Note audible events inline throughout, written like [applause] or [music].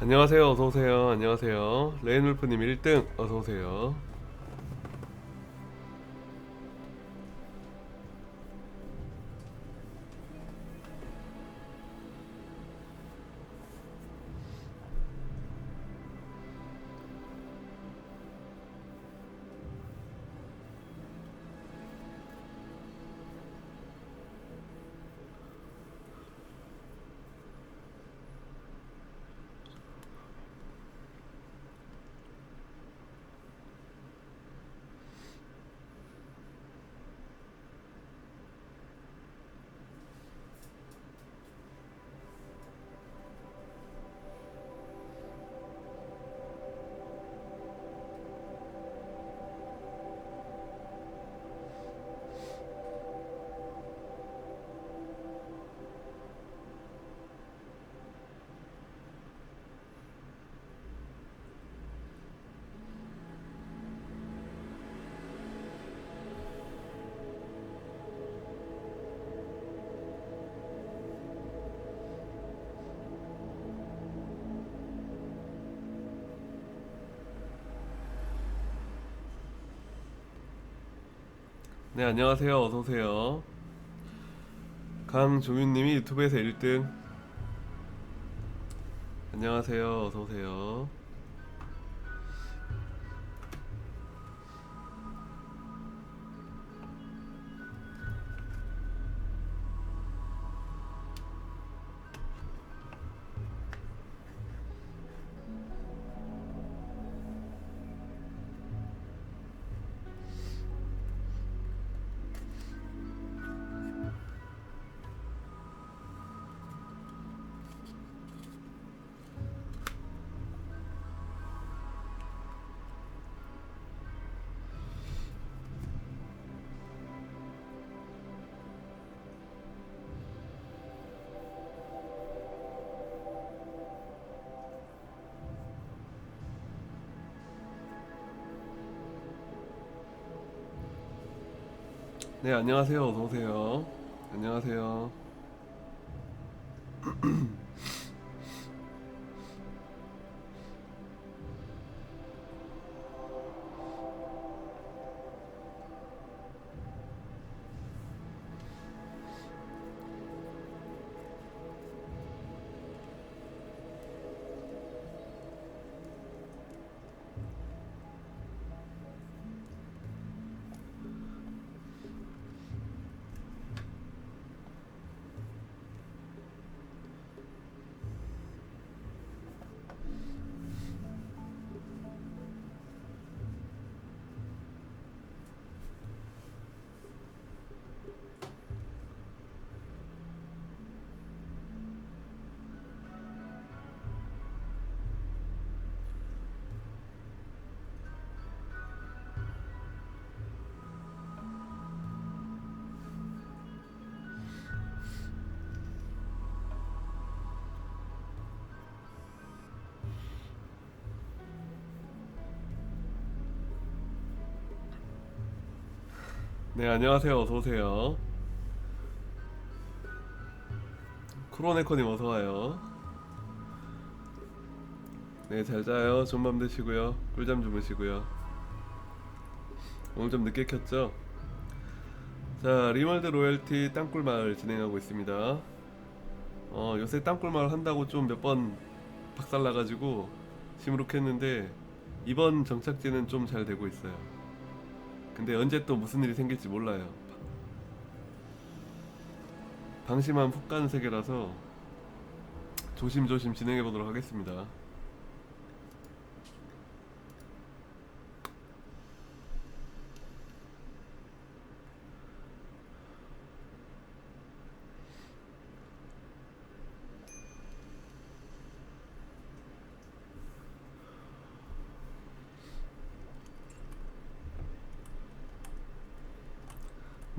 안녕하세요. 어서 오세요. 안녕하세요. 레인울프님 1등 어서 오세요. 네, 안녕하세요. 어서 오세요. 강종윤님이 유튜브에서 1등. 안녕하세요. 어서 오세요. 네, 안녕하세요. 어서 오세요. 안녕하세요. [clears throat] 네, 안녕하세요. 어서 오세요. 크로네코님 어서 와요. 네, 잘 자요. 좋은 밤 되시고요. 꿀잠 주무시고요. 오늘 좀 늦게 켰죠? 자, 리멀드 로열티 땅굴 마을 진행하고 있습니다. 어, 요새 땅굴 마을 한다고 좀 몇 번 박살 나가지고 시무룩했는데 이번 정착지는 좀 잘 되고 있어요. 근데 언제 또 무슨 일이 생길지 몰라요. 방심한 푹 가는 세계라서 조심조심 진행해 보도록 하겠습니다.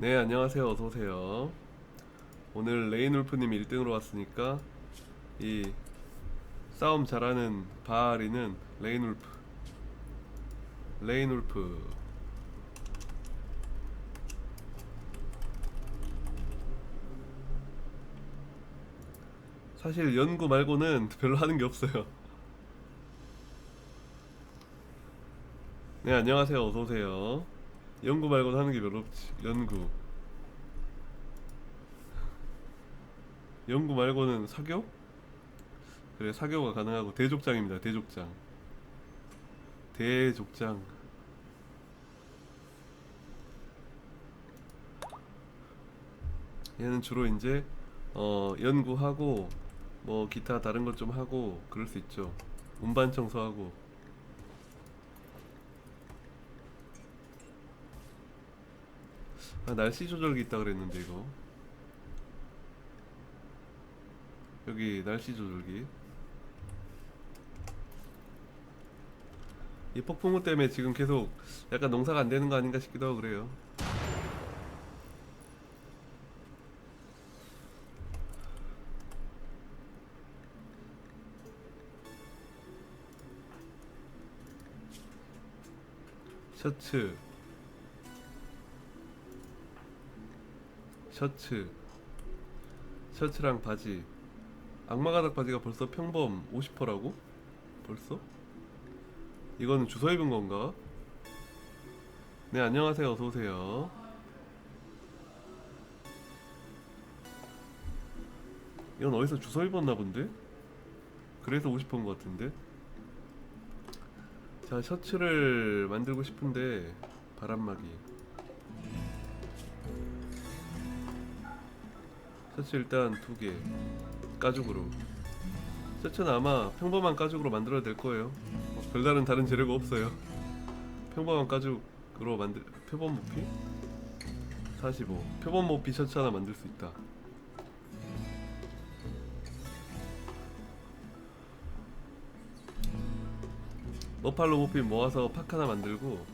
네 안녕하세요. 어서오세요. 오늘 레인울프님 1등으로 왔으니까 이 싸움 잘하는 바리는 레인울프. 레인울프. 사실 연구 말고는 별로 하는 게 없어요. 네 안녕하세요. 어서오세요. 연구 말고는 하는 게 별로 없지. 연구. 연구 말고는 사교? 그래 사교가 가능하고 대족장입니다. 대족장. 대족장. 얘는 주로 이제 어 연구하고 뭐 기타 다른 것 좀 하고 그럴 수 있죠. 운반 청소하고. 아 날씨 조절기 있다 그랬는데 이거. 여기 날씨 조절기. 이 폭풍우 때문에 지금 계속 약간 농사가 안 되는 거 아닌가 싶기도 하고 그래요. 셔츠 셔츠 셔츠랑 바지 악마가닥 바지가 벌써 평범 50%라고? 벌써? 이거는 주워 입은 건가? 네 안녕하세요 어서오세요 이건 어디서 주워 입었나 본데? 그래서 50%인 것 같은데? 자 셔츠를 만들고 싶은데 바람막이 셔츠 일단 두개 가죽으로. 셔츠는 아마 평범한 가죽으로 만들어야 될 거예요. 뭐 별다른 다른 재료가 없어요. 평범한 가죽으로 만들 표본 모피? 45 표본 모피 셔츠 하나 만들 수 있다. 머팔로 모피 모아서 팍 하나 만들고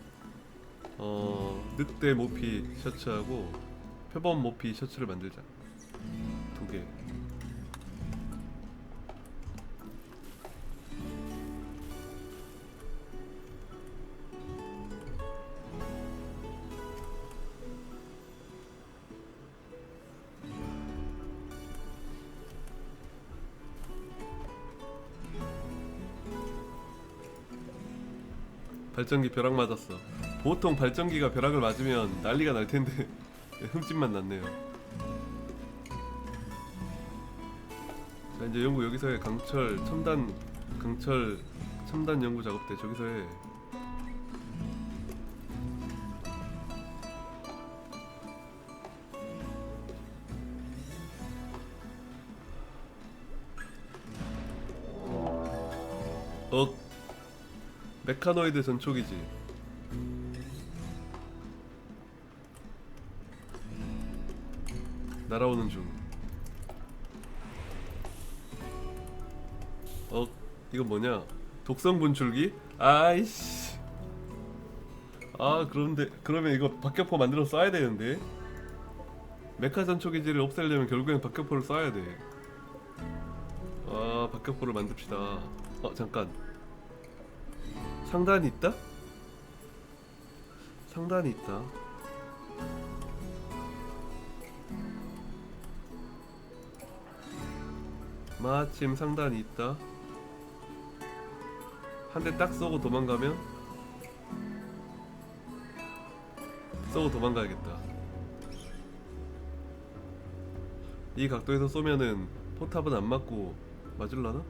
어 늑대 모피 셔츠하고 표범 모피 셔츠를 만들자 두 개. 발전기 벼락 맞았어. 보통 발전기가 벼락을 맞으면 난리가 날 텐데 [laughs] 흠집만 났네요. 이제 연구 여기서 해 강철 첨단 강철 첨단 연구 작업대 저기서 해. 어 메카노이드 전초기지. 날아오는 중. 이거 뭐냐? 독성 분출기? 아이씨. 아, 그런데 그러면 이거 박격포 만들어 쏴야 되는데. 메카 전초기지를 없애려면 결국엔 박격포를 쏴야 돼. 아, 박격포를 만듭시다. 어, 잠깐. 상단이 있다? 상단이 있다. 마침 상단이 있다. 한 대 딱 쏘고 도망가면 쏘고 도망가야겠다. 이 각도에서 쏘면은 포탑은 안 맞고 맞을라나?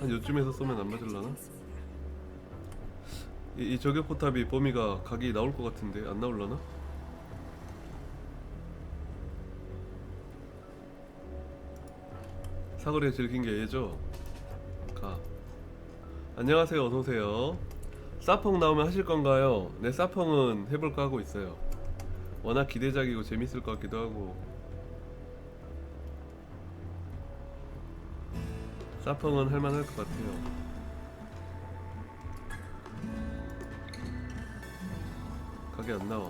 한 요쯤에서 쏘면 안 맞을라나? 이, 이 저격 포탑이 범위가 각이 나올 것 같은데 안 나올라나? 사거리가 제일 긴 게 얘죠? 가 안녕하세요 어서오세요. 사펑 나오면 하실 건가요? 네 사펑은 해볼까 하고 있어요. 워낙 기대작이고 재밌을 것 같기도 하고. 사펑은 할만할 것 같아요. 가게 안 나와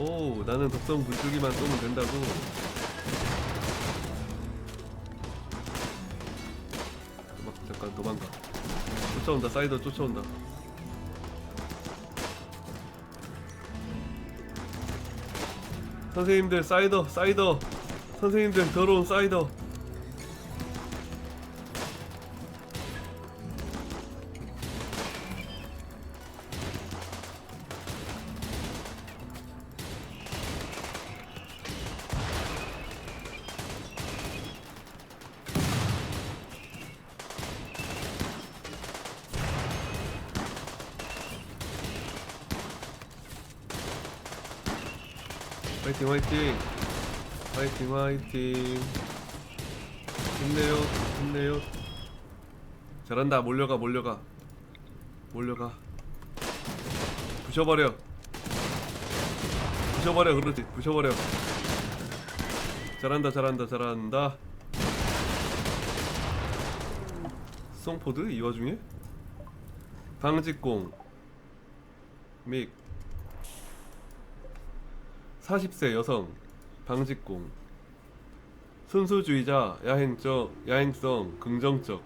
오 나는 독성 분출기만 쏘면 된다고. 도망, 잠깐 도망가. 쫓아온다 사이더 쫓아온다. 선생님들 사이더 사이더. 선생님들 더러운 사이더 힘내요. 힘내요. 잘한다. 몰려가 몰려가. 몰려가. 부셔버려. 부셔버려 그렇지. 부셔버려. 잘한다 잘한다 잘한다. 송포드 이 와중에? 방직공. 믹. 40세 여성. 방직공 순수주의자 야행적 야행성 긍정적.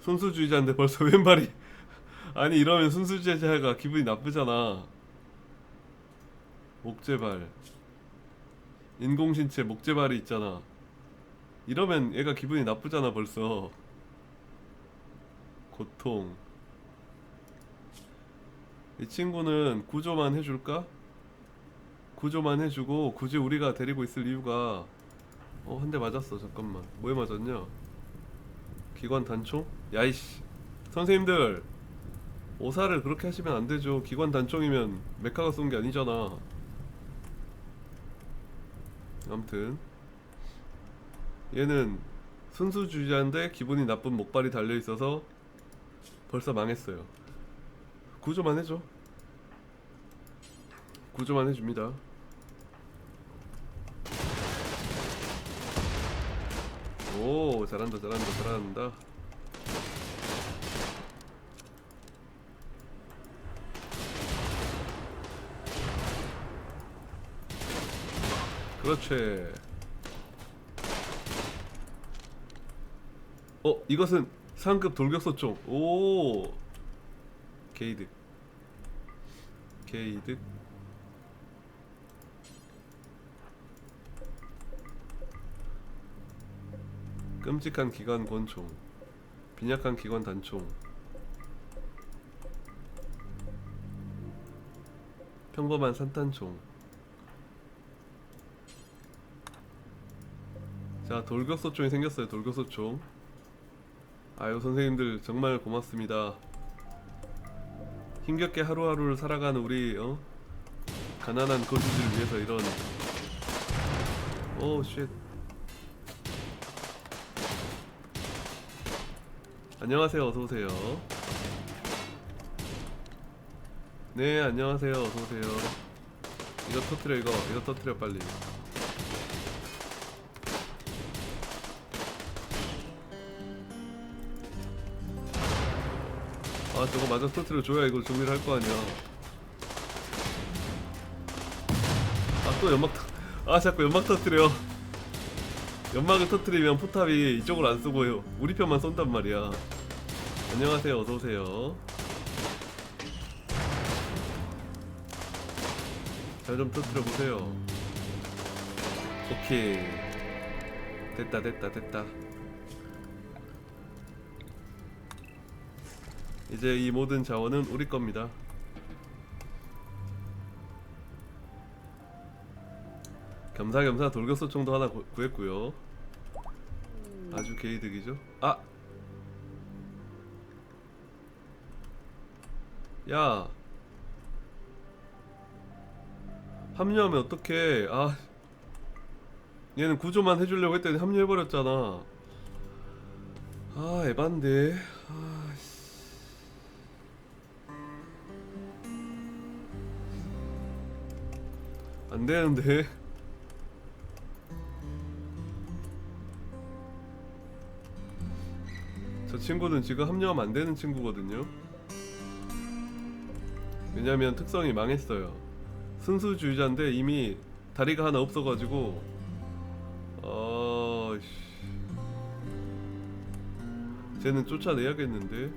순수주의자인데 벌써 왼발이? [laughs] 아니 이러면 순수주의자가 기분이 나쁘잖아. 목재발. 인공신체 목재발이 있잖아. 이러면 얘가 기분이 나쁘잖아 벌써. 고통. 이 친구는 구조만 해줄까? 구조만 해주고 굳이 우리가 데리고 있을 이유가 어 한 대 맞았어. 잠깐만. 뭐에 맞았냐? 기관 단총? 야이씨. 선생님들 오사를 그렇게 하시면 안 되죠. 기관 단총이면 메카가 쏜 게 아니잖아. 아무튼. 얘는 순수주의자인데 기분이 나쁜 목발이 달려있어서 벌써 망했어요. 구조만 해줘. 구조만 해줍니다 오 잘한다 잘한다 잘한다. 그렇지. 어 이것은 상급 돌격소총. 오. 게이득 게이득 끔찍한 기관 권총 빈약한 기관 단총 평범한 산탄총. 자 돌격소총이 생겼어요 돌격소총. 아유 선생님들 정말 고맙습니다. 힘겹게 하루하루를 살아가는 우리 어? 가난한 거주지를 위해서 이런. 오쉣 안녕하세요. 어서 오세요. 네, 안녕하세요. 어서 오세요. 이거 터트려 이거. 이거 터트려 빨리. 아, 저거 마저 터트려 줘야 이거 정리를 할 거 아니야. 아, 또 연막 터... 아, 자꾸 연막 터트려. 연막을 터트리면 포탑이 이쪽으로 안 쏘고요. 우리 편만 쏜단 말이야. 안녕하세요. 어서 오세요. 잘좀 터트려 보세요. 오케이. 됐다, 됐다, 됐다. 이제 이 모든 자원은 우리 겁니다. 겸사겸사 돌격소 총도 하나 구, 구했고요. 아주 개이득이죠. 아, 야, 합류하면 어떡해? 아, 얘는 구조만 해주려고 했더니 합류해버렸잖아. 아, 에반데. 아, 씨. 안 되는데. 저 친구는 지금 합류하면 안 되는 친구거든요. 왜냐면 특성이 망했어요. 순수주의자인데 이미 다리가 하나 없어가지고 어... 씨. 쟤는 쫓아내야겠는데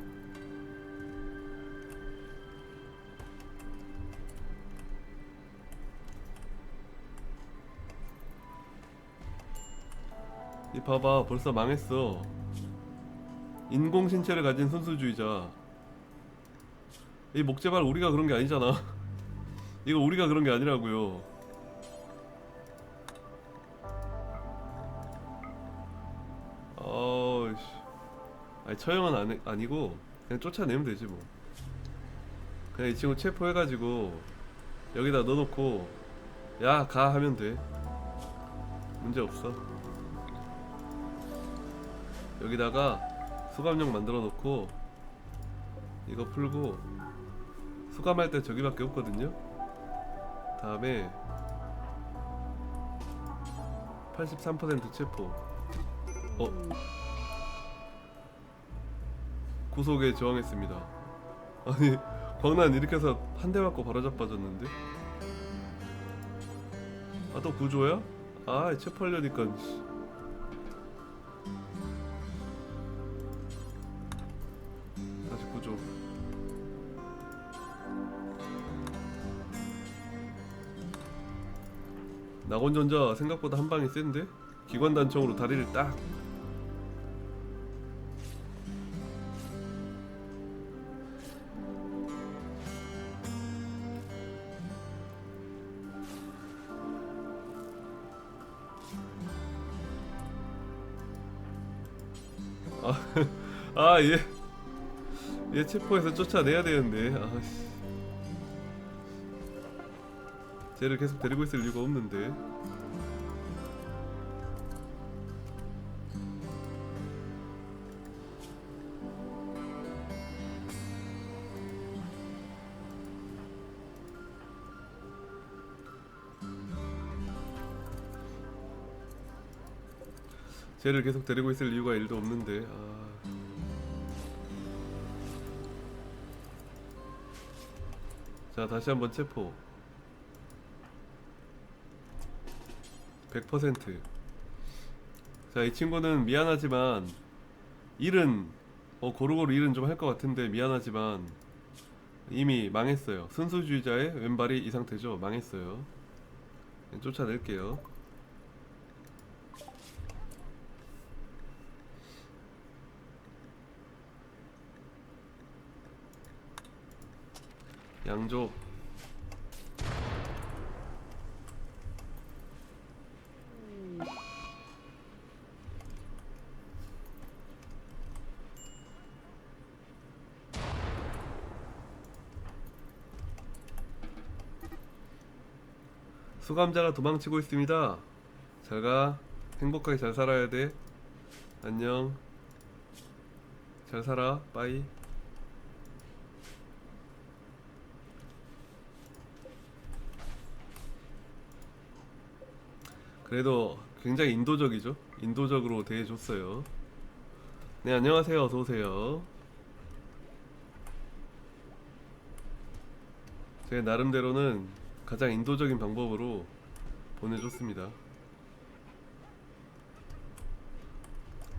이 봐봐 벌써 망했어 인공신체를 가진 순수주의자 이 목재발 우리가 그런 게 아니잖아. [laughs] 이거 우리가 그런 게 아니라고요. 어이씨. 아니 처형은 아니, 아니고 그냥 쫓아내면 되지 뭐. 그냥 이 친구 체포해가지고 여기다 넣어놓고 야 가 하면 돼. 문제 없어. 여기다가 수감용 만들어 놓고 이거 풀고 수감할 때 저기밖에 없거든요. 다음에 83% 체포. 어. 구속에 저항했습니다. 아니 광란 이렇게 해서 한 대 맞고 바로 자빠졌는데? 아 또 구조야? 아 체포하려니까 낙원전자 생각보다 한 방이 센데? 기관단총으로 다리를 딱 아, [laughs] 얘. 얘 체포해서 쫓아내야 되는데. 아, 씨. 쟤를 계속 데리고 있을 이유가 없는데. 쟤를 계속 데리고 있을 이유가 일도 없는데. 아. 자 다시 한번 체포. 100%자 이 친구는 미안하지만 일은 어 고루고루 일은 좀 할 것 같은데 미안하지만 이미 망했어요. 순수주의자의 왼발이 이 상태죠. 망했어요. 쫓아낼게요 양조 수감자가 도망치고 있습니다. 잘 가. 행복하게 잘 살아야 돼. 안녕. 잘 살아. 빠이. 그래도 굉장히 인도적이죠. 인도적으로 대해줬어요. 네, 안녕하세요. 어서 오세요. 제 나름대로는 가장 인도적인 방법으로 보내줬습니다.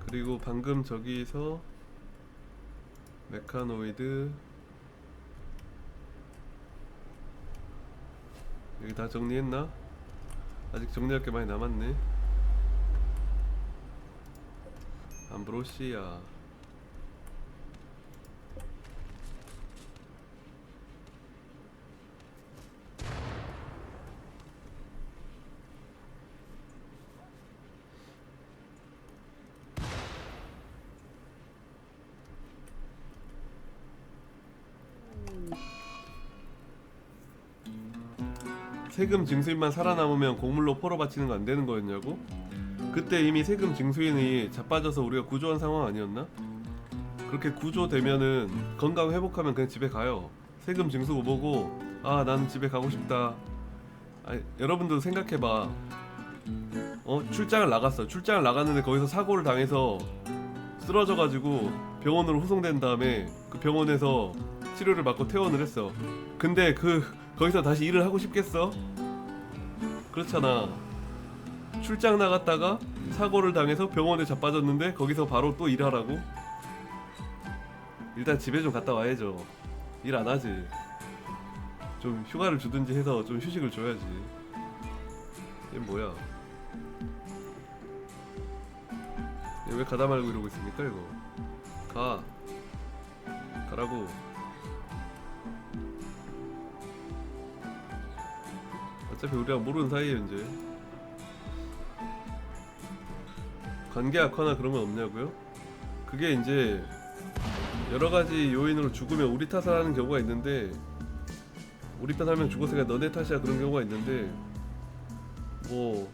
그리고 방금 저기서 메카노이드 여기 다 정리했나? 아직 정리할 게 많이 남았네. 암브로시아. 세금 징수인만 살아남으면 곡물로 포로 바치는 거 안 되는 거였냐고? 그때 이미 세금 징수인이 자빠져서 우리가 구조한 상황 아니었나? 그렇게 구조되면은 건강 회복하면 그냥 집에 가요. 세금 징수고 뭐고 아 나는 집에 가고 싶다. 아 여러분도 생각해봐. 어 출장을 나갔어. 출장을 나갔는데 거기서 사고를 당해서 쓰러져가지고 병원으로 후송된 다음에 그 병원에서 치료를 받고 퇴원을 했어. 근데 그 거기서 다시 일을 하고 싶겠어? 그렇잖아. 출장 나갔다가 사고를 당해서 병원에 자빠졌는데 거기서 바로 또 일하라고? 일단 집에 좀 갔다 와야죠. 일 안 하지. 좀 휴가를 주든지 해서 좀 휴식을 줘야지. 얘 뭐야? 얘 왜 가다 말고 이러고 있습니까 이거 가 가라고 어차피 우리가 모르는 사이에 이제 관계 악화나 그런 건 없냐고요? 그게 이제 여러 가지 요인으로 죽으면 우리 탓을 하는 경우가 있는데 우리 편 하면 죽었으니까 너네 탓이야 그런 경우가 있는데 뭐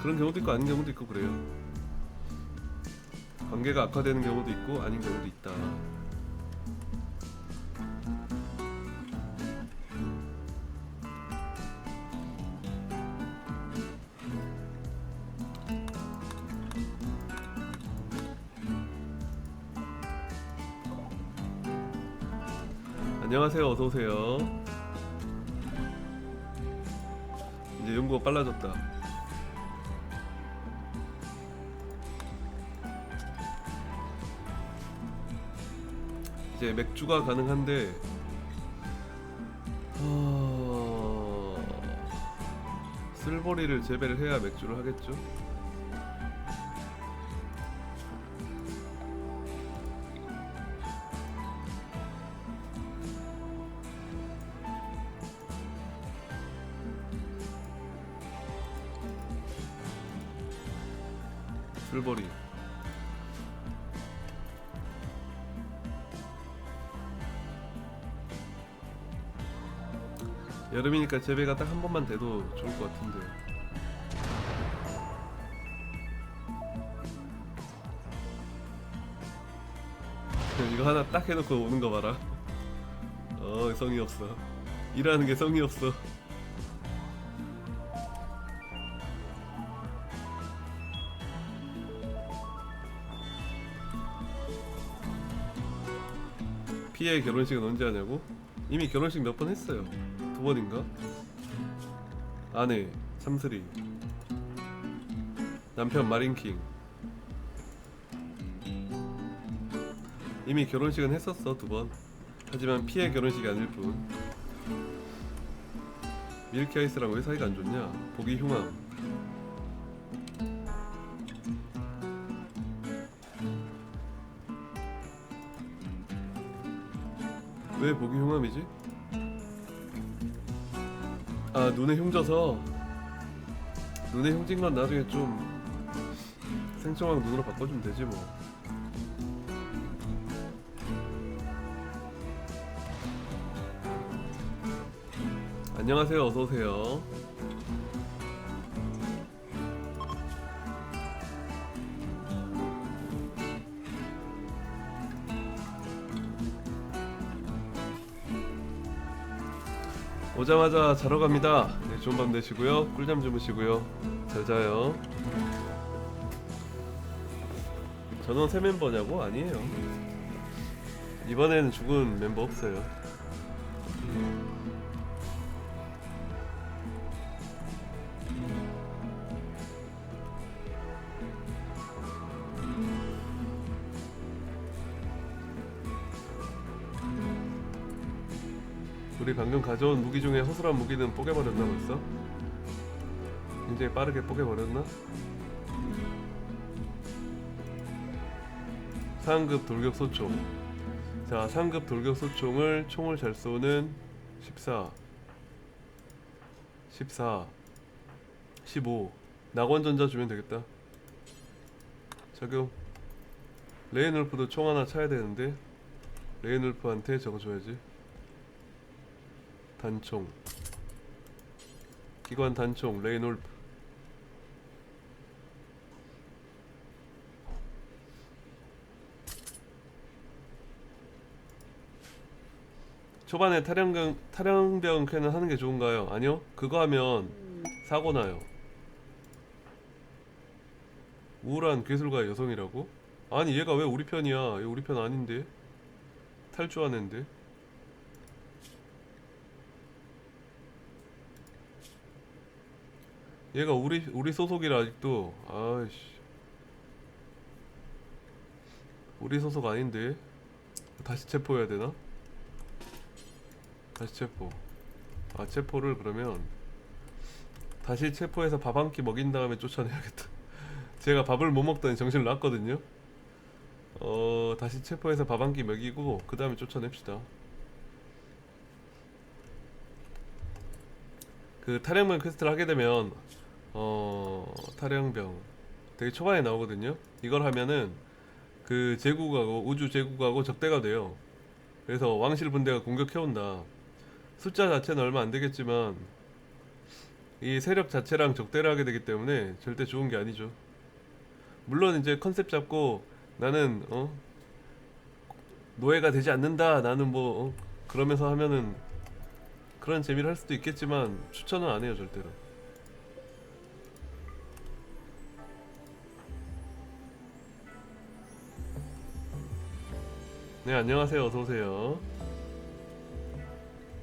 그런 경우도 있고 아닌 경우도 있고 그래요. 관계가 악화되는 경우도 있고 아닌 경우도 있다. 안녕하세요. 어서 오세요. 이제 연구가 빨라졌다. 이제 맥주가 가능한데 어... 쓸보리를 재배를 해야 맥주를 하겠죠. 여름이니까 재배가 딱 한 번만 돼도 좋을 것 같은데 그냥 이거 하나 딱 해놓고 오는 거 봐라 어 성의 없어 일하는 게 성의 없어 피해 결혼식은 언제 하냐고? 이미 결혼식 몇 번 했어요. 두 번인가? 아내 삼슬이 남편 마린킹 이미 결혼식은 했었어 두 번. 하지만 피해 결혼식이 아닐 뿐. 밀키아이스랑 왜 사이가 안 좋냐? 보기 흉함. 왜 보기 흉함이지? 아 눈에 흉져서 눈에 흉진 건 나중에 좀 생청한 눈으로 바꿔주면 되지 뭐. 안녕하세요. 어서 오세요. 오자마자 자러 갑니다. 네, 좋은 밤 되시고요. 꿀잠 주무시고요. 잘 자요. 전원 새 멤버냐고? 아니에요. 이번에는 죽은 멤버 없어요. 가져온 무기 중에 허술한 무기는 뽀개버렸나 벌써? 굉장히 빠르게 뽀개버렸나? 상급 돌격 소총. 자 상급 돌격 소총을 총을 잘 쏘는 14 14 15 낙원전자 주면 되겠다. 적용. 레이놀프도 총 하나 차야 되는데 레이놀프한테 저거 줘야지 단총 기관 단총 레이놀프 초반에 탈영병 탈영병 캔을 하는 게 좋은가요? 아니요. 그거 하면 사고 나요. 우울한 기술가의 여성이라고? 아니 얘가 왜 우리 편이야? 얘 우리 편 아닌데 탈주한 앤데. 얘가 우리 우리 소속이라 아직도 아이씨 우리 소속 아닌데 다시 체포해야 되나? 다시 체포 아 체포를 그러면 다시 체포해서 밥 한 끼 먹인 다음에 쫓아내야겠다 [laughs] 제가 밥을 못 먹더니 정신을 놨거든요. 어 다시 체포해서 밥 한 끼 먹이고 그 다음에 쫓아냅시다. 그 탈영병 퀘스트를 하게 되면 어 탈영병 되게 초반에 나오거든요. 이걸 하면은 그 제국하고 우주 제국하고 적대가 돼요. 그래서 왕실 분대가 공격해 온다. 숫자 자체는 얼마 안 되겠지만 이 세력 자체랑 적대를 하게 되기 때문에 절대 좋은 게 아니죠. 물론 이제 컨셉 잡고 나는 어 노예가 되지 않는다. 나는 뭐 어, 그러면서 하면은 그런 재미를 할 수도 있겠지만 추천은 안 해요 절대로. 네 안녕하세요 어서 오세요.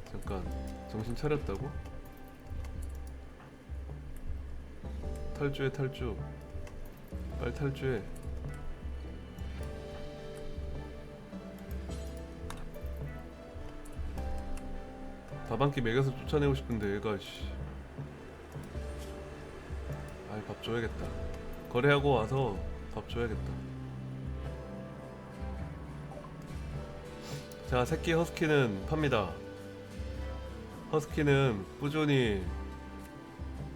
잠깐 정신 차렸다고? 탈주해 탈주. 빨리 탈주해. 밥한끼 먹여서 쫓아내고 싶은데 얘가 씨. 아이 밥 줘야겠다. 거래하고 와서 밥 줘야겠다. 자 새끼 허스키는 팝니다. 허스키는 꾸준히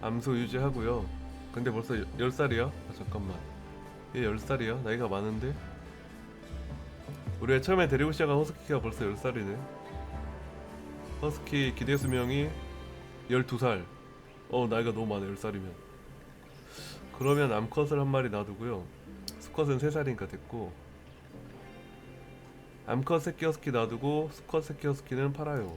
암수 유지하고요. 근데 벌써 10살이야? 아, 잠깐만. 얘 10살이야? 나이가 많은데? 우리가 처음에 데리고 시작한 허스키가 벌써 10살이네. 허스키 기대 수명이 12살. 어, 나이가 너무 많아, 10살이면. 그러면 암컷을 한 마리 놔두고요. 수컷은 3살이니까 됐고. 암컷 새끼 허스키 놔두고 수컷 새끼 허스키는 팔아요.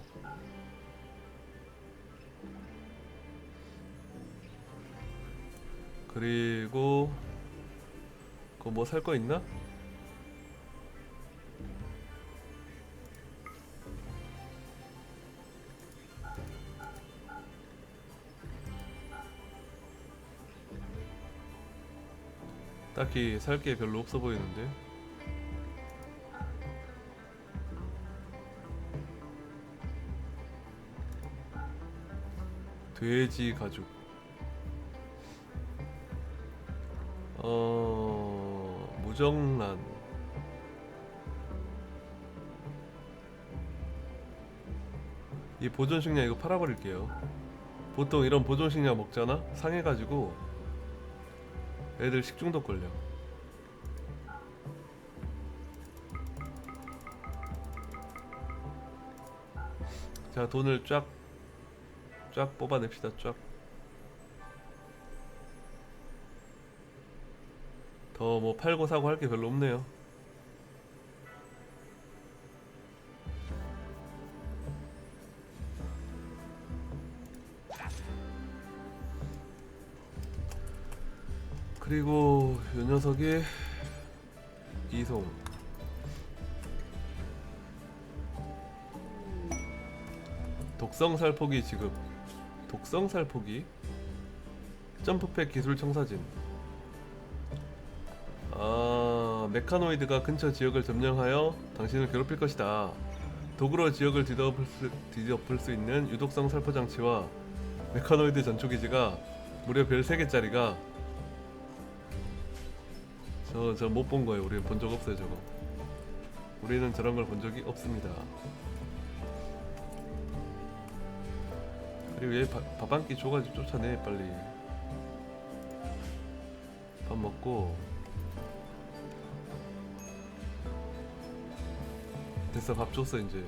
그리고 그거 뭐 살 거 있나? 딱히 살 게 별로 없어 보이는데 돼지 가죽. 어 무정란. 이 보존 식량 이거 팔아버릴게요. 보통 이런 보존 식량 먹잖아? 상해가지고 애들 식중독 걸려. 자 돈을 쫙 쫙 뽑아냅시다 쫙. 더 뭐 팔고 사고 할 게 별로 없네요. 그리고 요 녀석이 이송. 독성 살포기 지급 독성 살포기 점프팩 기술 청사진 아, 메카노이드가 근처 지역을 점령하여 당신을 괴롭힐 것이다. 도구로 지역을 뒤덮을 수, 뒤덮을 수 있는 유독성 살포 장치와 메카노이드 전초 기지가 무려 별 3개짜리가 저 저 못 본 거예요. 우리는 본적 없어요, 저거. 우리는 저런 걸 본 적이 없습니다. 그리고 얘밥한끼 줘가지고 쫓아내 빨리. 밥 먹고. 됐어 밥 줬어 이제.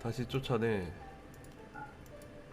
다시 쫓아내